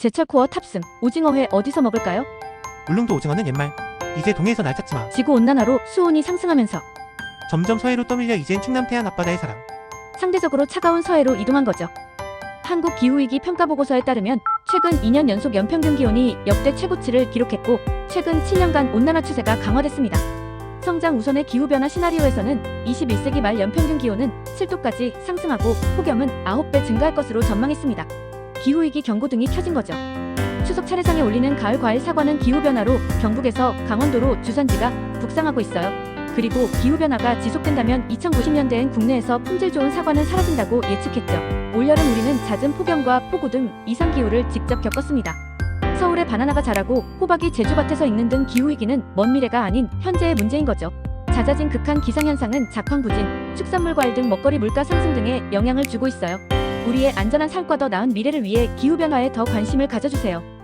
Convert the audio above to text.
제철 코어 탑승. 오징어회 어디서 먹을까요? 울릉도 오징어는 옛말. 이제 동해에서 날 찾지 마. 지구 온난화로 수온이 상승하면서 점점 서해로 떠밀려 이젠 충남 태안 앞바다의 사랑. 상대적으로 차가운 서해로 이동한 거죠. 한국 기후위기 평가 보고서에 따르면 최근 2년 연속 연평균 기온이 역대 최고치를 기록했고 최근 7년간 온난화 추세가 강화됐습니다. 성장 우선의 기후변화 시나리오에서는 21세기 말 연평균 기온은 7도까지 상승하고 폭염은 9배 증가할 것으로 전망했습니다. 기후위기 경고 등이 켜진 거죠. 추석 차례상에 올리는 가을 과일 사과는 기후변화로 경북에서 강원도로 주산지가 북상하고 있어요. 그리고 기후변화가 지속된다면 2090년대엔 국내에서 품질 좋은 사과는 사라진다고 예측했죠. 올여름 우리는 잦은 폭염과 폭우 등 이상기후를 직접 겪었습니다. 서울에 바나나가 자라고 호박이 제주밭에서 익는 등 기후위기는 먼 미래가 아닌 현재의 문제인 거죠. 잦아진 극한 기상현상은 작황 부진, 축산물 과일 등 먹거리 물가 상승 등에 영향을 주고 있어요. 우리의 안전한 삶과 더 나은 미래를 위해 기후변화에 더 관심을 가져주세요.